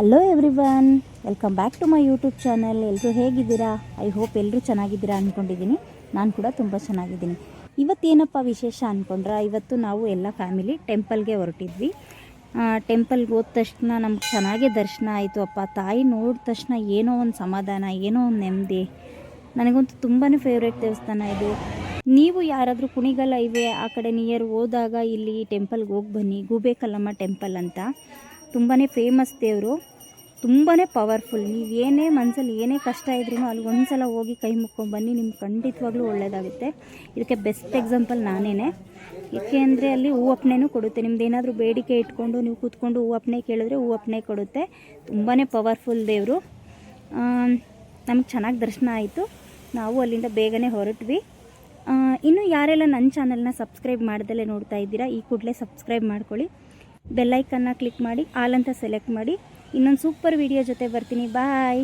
Hello everyone welcome back to my YouTube channel ಎಲ್ಲರೂ ಹೇಗಿದ್ದೀರಾ? I hope ಎಲ್ಲರೂ ಚೆನ್ನಾಗಿದ್ದೀರಾ ಅಂದ್ಕೊಂಡಿದ್ದೀನಿ ನಾನು ಕೂಡ ತುಂಬ ಚೆನ್ನಾಗಿದ್ದೀನಿ. ಇವತ್ತೇನಪ್ಪ ವಿಶೇಷ ಅಂದ್ಕೊಂಡ್ರೆ ಇವತ್ತು ನಾವು ಎಲ್ಲ ಫ್ಯಾಮಿಲಿ ಟೆಂಪಲ್ಗೆ ಹೊರಟಿದ್ವಿ. ಟೆಂಪಲ್ಗೆ ಹೋದ ತಕ್ಷಣ ನಮ್ಗೆ ಚೆನ್ನಾಗೇ ದರ್ಶನ ಆಯಿತು. ಅಪ್ಪ, ತಾಯಿ ನೋಡಿದ ತಕ್ಷಣ ಏನೋ ಒಂದು ಸಮಾಧಾನ, ಏನೋ ಒಂದು ನೆಮ್ಮದಿ. ನನಗಂತೂ ತುಂಬಾ ಫೇವ್ರೇಟ್ ದೇವಸ್ಥಾನ ಇದು. ನೀವು ಯಾರಾದರೂ ಕುಣಿಗಲ್ ಹೈವೇ ಆ ಕಡೆ ನಿಯರ್ ಹೋದಾಗ ಇಲ್ಲಿ ಟೆಂಪಲ್ಗೆ ಹೋಗಿ ಬನ್ನಿ. ಗೂಬೇಕಲ್ಲಮ್ಮ ಟೆಂಪಲ್ ಅಂತ. ತುಂಬಾ ಫೇಮಸ್ ದೇವರು. ತುಂಬಾ ಪವರ್ಫುಲ್ ನೀವು ಏನೇ ಮನಸ್ಸಲ್ಲಿ ಏನೇ ಕಷ್ಟ ಇದ್ರೂ ಅಲ್ಲಿ ಒಂದ್ಸಲ ಹೋಗಿ ಕೈ ಮುಕ್ಕೊಂಡ್ಬನ್ನಿ ನಿಮ್ಗೆ ಖಂಡಿತವಾಗ್ಲೂ ಒಳ್ಳೆಯದಾಗುತ್ತೆ ಇದಕ್ಕೆ ಬೆಸ್ಟ್ ಎಕ್ಸಾಂಪಲ್ ನಾನೇ ಏಕೆ ಅಂದರೆ ಅಲ್ಲಿ ಹೂ ಅಪ್ಪಣೆನೂ ಕೊಡುತ್ತೆ. ನಿಮ್ದು ಏನಾದರೂ ಬೇಡಿಕೆ ಇಟ್ಕೊಂಡು ನೀವು ಕೂತ್ಕೊಂಡು ಹೂ ಅಪ್ಪಣೆ ಕೇಳಿದ್ರೆ ಹೂ ಅಪ್ಪಣೆ ಕೊಡುತ್ತೆ. ತುಂಬಾ ಪವರ್ಫುಲ್ ದೇವರು. ನಮಗೆ ಚೆನ್ನಾಗಿ ದರ್ಶನ ಆಯಿತು. ನಾವು ಅಲ್ಲಿಂದ ಬೇಗನೆ ಹೊರಟ್ವಿ. ಇನ್ನೂ ಯಾರೆಲ್ಲ ನನ್ನ ಚಾನಲ್ನ ಸಬ್ಸ್ಕ್ರೈಬ್ ಮಾಡ್ದಲೇ ನೋಡ್ತಾ ಇದ್ದೀರಾ, ಈ ಕೂಡಲೇ ಸಬ್ಸ್ಕ್ರೈಬ್ ಮಾಡ್ಕೊಳ್ಳಿ. ಬೆಲ್ಲೈಕನ್ನ ಕ್ಲಿಕ್ ಮಾಡಿ ಆಲ್ ಅಂತ ಸೆಲೆಕ್ಟ್ ಮಾಡಿ. ಇನ್ನೊಂದು ಸೂಪರ್ ವಿಡಿಯೋ ಜೊತೆ ಬರ್ತೀನಿ. ಬಾಯ್